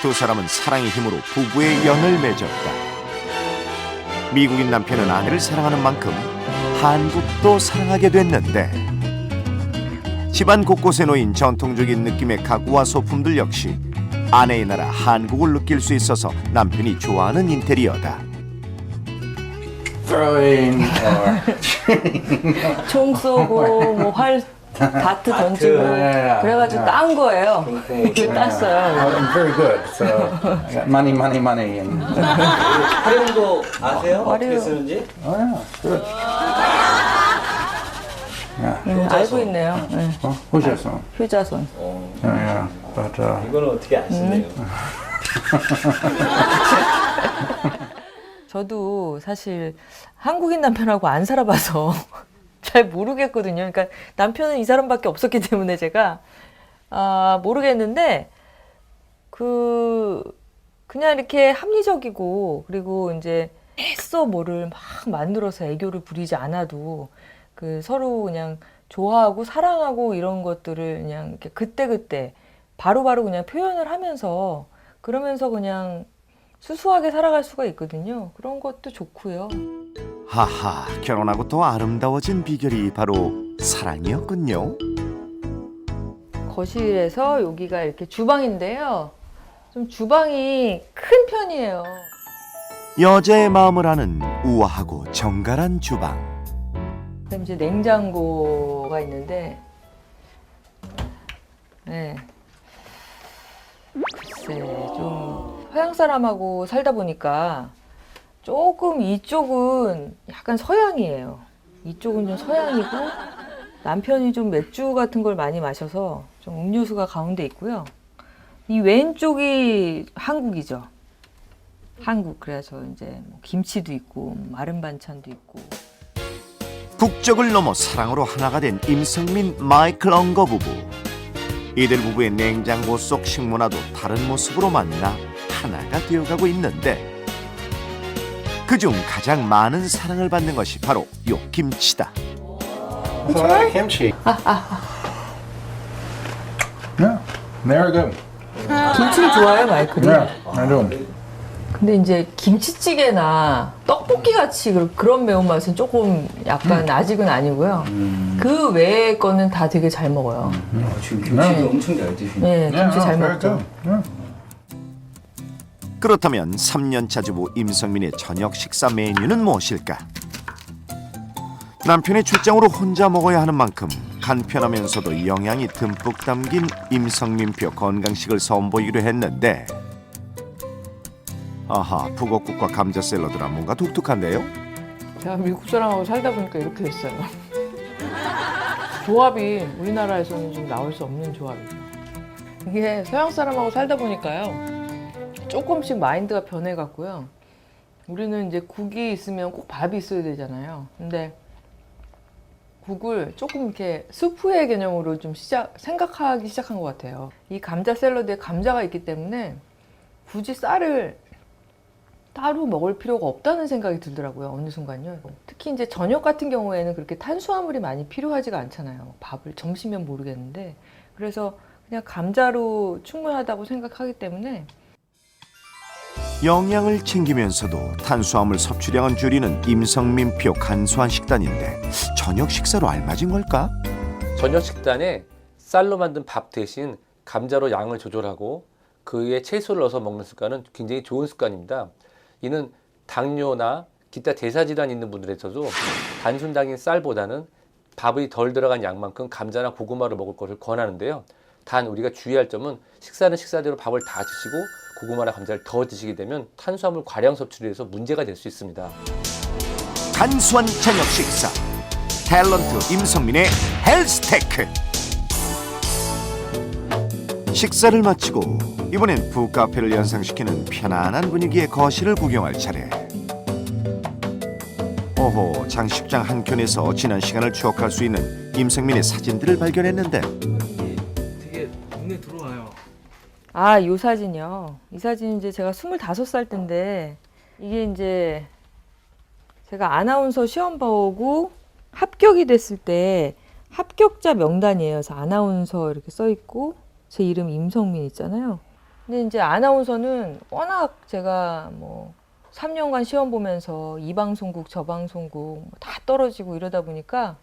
두 사람은 사랑의 힘으로 부부의 연을 맺었다. 미국인 남편은 아내를 사랑하는 만큼 한국도 사랑하게 됐는데 집안 곳곳에 놓인 전통적인 느낌의 가구와 소품들 역시 아내의 나라 한국을 느낄 수 있어서 남편이 좋아하는 인테리어다. throwing or 총 쏘고 뭐활 다트 던지고 예, 그래가지고 예. 딴 거예요. 땄어요. I'm very good. So I got money, money, money, and 활용도 아세요? 어떻게 활용. 쓰는지? oh yeah, good. Yeah. 네, 알고 있네요. 네. Who's your son? 효자손. 어, yeah, but uh, 이거는 어떻게 아시네요? 저도 사실 한국인 남편하고 안 살아봐서 잘 모르겠거든요. 그러니까 남편은 이 사람밖에 없었기 때문에 제가 아, 모르겠는데 그 그냥 이렇게 합리적이고 그리고 이제 애써 뭐를 막 만들어서 애교를 부리지 않아도 그 서로 그냥 좋아하고 사랑하고 이런 것들을 그냥 이렇게 그때그때 바로바로 그냥 표현을 하면서 그러면서 그냥 수수하게 살아갈 수가 있거든요. 그런 것도 좋고요. 하하, 결혼하고 더 아름다워진 비결이 바로 사랑이었군요. 거실에서 여기가 이렇게 주방인데요. 좀 주방이 큰 편이에요. 여자의 마음을 아는 우아하고 정갈한 주방. 그다음에 이제 냉장고가 있는데, 네. 글쎄, 좀 서양 사람하고 살다 보니까 조금 이쪽은 약간 서양이에요. 이쪽은 좀 서양이고 남편이 좀 맥주 같은 걸 많이 마셔서 좀 음료수가 가운데 있고요. 이 왼쪽이 한국이죠. 한국 그래서 이제 뭐 김치도 있고 마른 반찬도 있고 국적을 넘어 사랑으로 하나가 된 임성민 마이클 엉거 부부. 이들 부부의 냉장고 속 식문화도 다른 모습으로 만나 하나가 되어가고 있는데 그중 가장 많은 사랑을 받는 것이 바로 요 김치다. so I like kimchi. Yeah, very good. 김치 좋아요 마이클이? Yeah, I do. 근데 이제 김치찌개나 떡볶이 같이 그- 그런 매운맛은 조금 약간 아직은 아니고요. 그 외의 거는 다 되게 잘 먹어요. 어, 지금 김치도 엄청 잘 드시네. 네, Yeah, 김치 no, 잘 very 먹죠. good. Yeah. 그렇다면 3년차 주부 임성민의 저녁 식사 메뉴는 무엇일까? 남편의 출장으로 혼자 먹어야 하는 만큼 간편하면서도 영양이 듬뿍 담긴 임성민표 건강식을 선보이기로 했는데 아하 북어국과 감자 샐러드라 뭔가 독특한데요? 제가 미국 사람하고 살다 보니까 이렇게 됐어요. 조합이 우리나라에서는 좀 나올 수 없는 조합이죠. 이게 서양 사람하고 살다 보니까요. 조금씩 마인드가 변해갔고요. 우리는 이제 국이 있으면 꼭 밥이 있어야 되잖아요. 근데 국을 조금 이렇게 수프의 개념으로 좀 시작, 생각하기 시작한 것 같아요. 이 감자 샐러드에 감자가 있기 때문에 굳이 쌀을 따로 먹을 필요가 없다는 생각이 들더라고요. 어느 순간요. 특히 이제 저녁 같은 경우에는 그렇게 탄수화물이 많이 필요하지가 않잖아요. 밥을 점심면 모르겠는데 그래서 그냥 감자로 충분하다고 생각하기 때문에 영양을 챙기면서도 탄수화물 섭취량은 줄이는 임성민표 간소한 식단인데 저녁 식사로 알맞은 걸까? 저녁 식단에 쌀로 만든 밥 대신 감자로 양을 조절하고 그 위에 채소를 넣어서 먹는 습관은 굉장히 좋은 습관입니다. 이는 당뇨나 기타 대사질환 있는 분들에서도 단순 당인 쌀보다는 밥이 덜 들어간 양만큼 감자나 고구마를 먹을 것을 권하는데요. 단 우리가 주의할 점은 식사는 식사대로 밥을 다 드시고 고구마나 감자를 더 드시게 되면 탄수화물 과량 섭취를 해서 문제가 될 수 있습니다. 간소한 저녁 식사 탤런트 임성민의 헬스테크 식사를 마치고 이번엔 북카페를 연상시키는 편안한 분위기의 거실을 구경할 차례 오호 장식장 한켠에서 지난 시간을 추억할 수 있는 임성민의 사진들을 발견했는데. 아, 요 사진이요. 이 사진 이제 제가 25살 때인데 이게 이제 제가 아나운서 시험 보고 합격이 됐을 때 합격자 명단이에요. 그래서 아나운서 이렇게 써 있고 제 이름 임성민 있잖아요. 근데 이제 아나운서는 워낙 제가 뭐 3년간 시험 보면서 이 방송국 저 방송국 뭐다 떨어지고 이러다 보니까